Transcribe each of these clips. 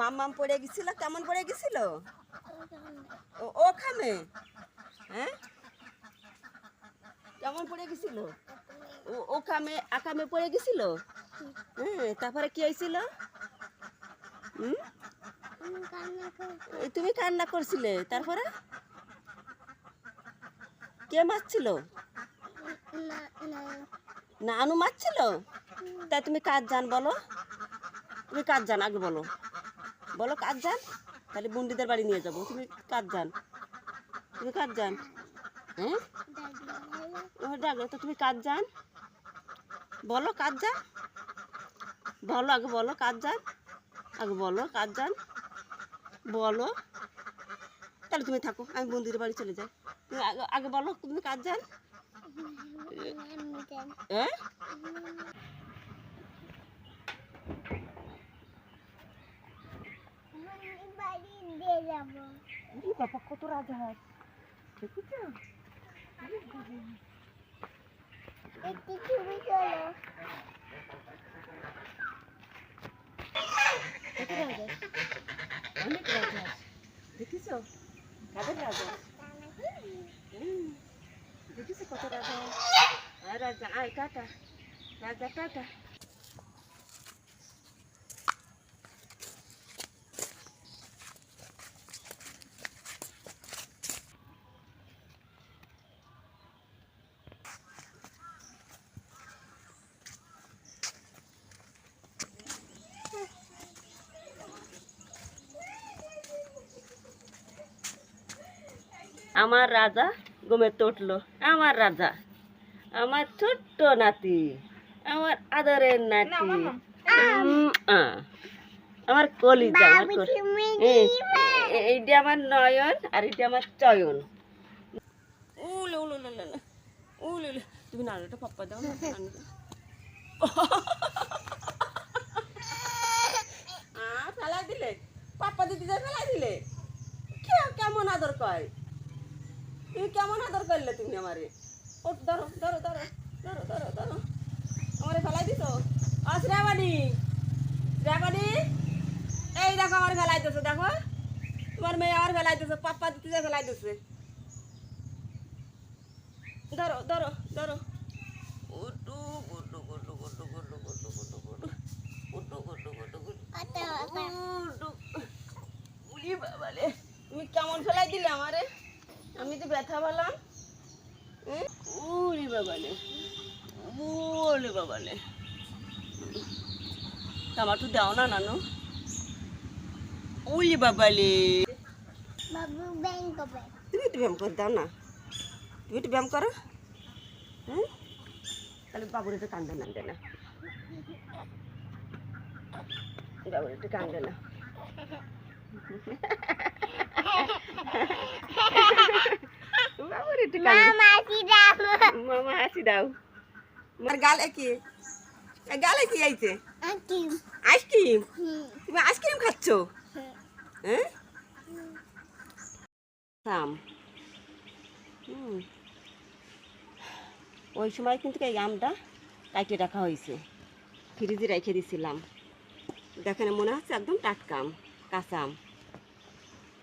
মাম্মাম পড়ে গেছিল, কেমন পড়ে গেছিল? ও ও খামে হ্যাঁ? কেমন পড়ে গেছিল? ও ও কামে আকামে পড়ে গেছিল? হ্যাঁ তারপরে কি হয়েছিল? হুম? তুমি কান্না করছিলে, তারপরে? কে মারছিল? না আনু মারছিল? তা তুমি কাজ জান বলো? তুমি কাজ জান আগে বলো। বলো কাজ যান? তাহলে বন্ডিদের বাড়ি নিয়ে যাব। তুমি কাজ যান? তুমি কাজ যান? হ্যাঁ? ও ডাকলো তো তুমি কাজ যান? বলো কাজ যান? বলো আগে বলো কাজ যান? আগে বলো কাজ যান? বলো। তাহলে তুমি থাকো আমি বন্দির বাড়ি চলে যাই। তুমি আগে আগে বলো তুমি কাজ যান? হ্যাঁ? বাবা কত রাজহাঁস দেখেছ একটি ছবি রাজহাঁস অনেক রাজহাঁস দেখেছ কাদের রাজহাঁস দেখেছ কত রাজহাঁস রাজা আয় টাটা রাজা টাটা আমার রাজা গমে উঠল। আমার রাজা আমার ছোট্ট নাতি আমার আদরের নাতি আমার কলিজা আমার কলি- এই, এ- এইটা আমার নয়ন আর এটা আমার চয়ন। উলে উলে উলে উলে, উলে উলে তুমি নাড়ুটা পাপ্পা দাও না ফেলাই দিলে। পাপ্পা দিদি যা ফেলাই দিলে। কে- কেমন আদর কয় তুমি কেমন আদর করলে তুমি আমারে? ও ধরো ধরো ধরো ধরো ধরো ধরো। আমারে ফেলাই দিছো? আ শ্রাবণী শ্রাবণী এই দেখো আমার ফেলাই দিছো দেখো। তোমার মেয়ে আমার ফেলাই দিছো পাপ্পা দিতে ফেলাই দিছে। ধরো ধরো ধরো। গুটু গুটু গুটু গুটু গুটু গুটু গুটু গুটু উটু উলি বাবালে তুমি কেমন ফেলাই দিলে আমারে? আমি তো ব্যথা পেলাম? উলি বাবালে উলি বাবালে টমাটো দাও না নানু। উলি বাবালে। বাবু ব্যাংক কবে তুমি একটু ব্যায়াম করে দাও না। তুমি একটু ব্যায়াম করো। হুম? তাহলে বাবুর একটু কান্দে না। দে না বাবুর একটু কান্দে না। মামা দাও। আমার গালে কি গালে কি আইছে। আইসক্রিম। তুমি আইসক্রিম খাচ্ছ? হ্যাঁ? থাম। হুম। ওই সময় কিন্তু এই আমটা কাইটে রাখা হয়েছে। ফ্রিজে রেখে দিছিলাম। দেখেন মনে হচ্ছে একদম টাটকা আম কাঁচা আম।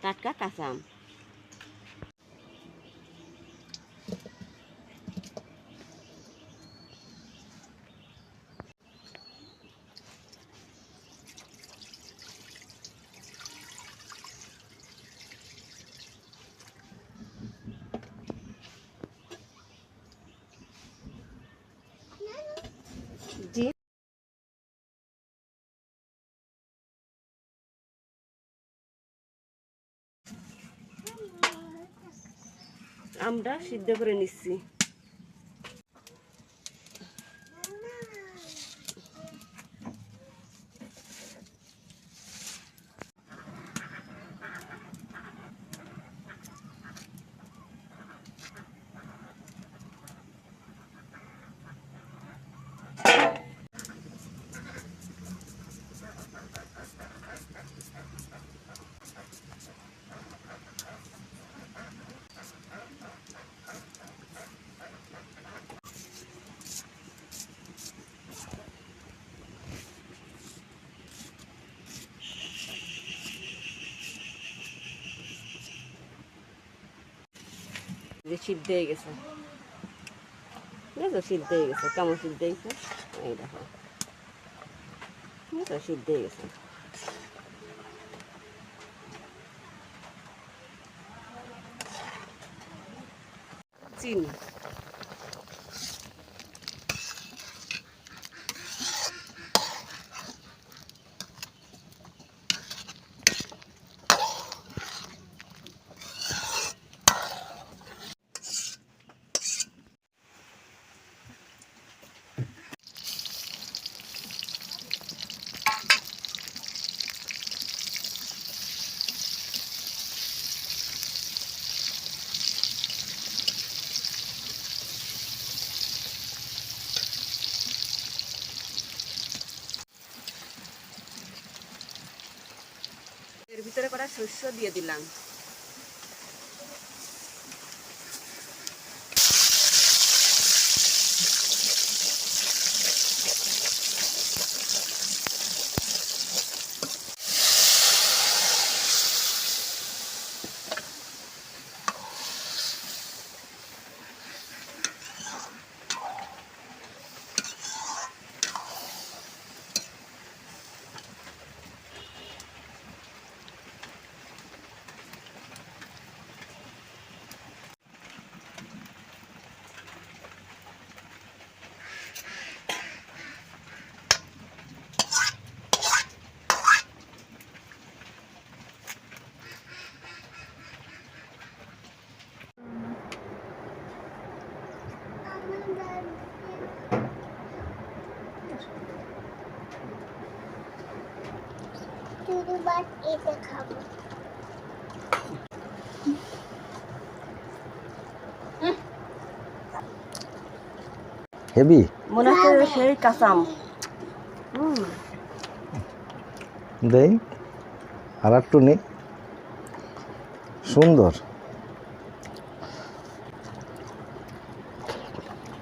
টাটকা কাঁচা আম। আমরা সিদ্ধ করে নিচ্ছি। যে সিদ্ধ হয়ে গেছে তো সিদ্ধ হয়ে গেছে কেমন সিদ্ধ হয়েছে এই দেখো তো সিদ্ধ হয়ে গেছে চিনি করা শস্য দিয়ে দিলাম। শুধু বাস এটা খাব হেভি মনে হচ্ছে সেই কাঁচাম। হুম। দেই আর একটু নেই সুন্দর।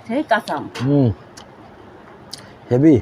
সেই কাঁচাম। হুম। হেভি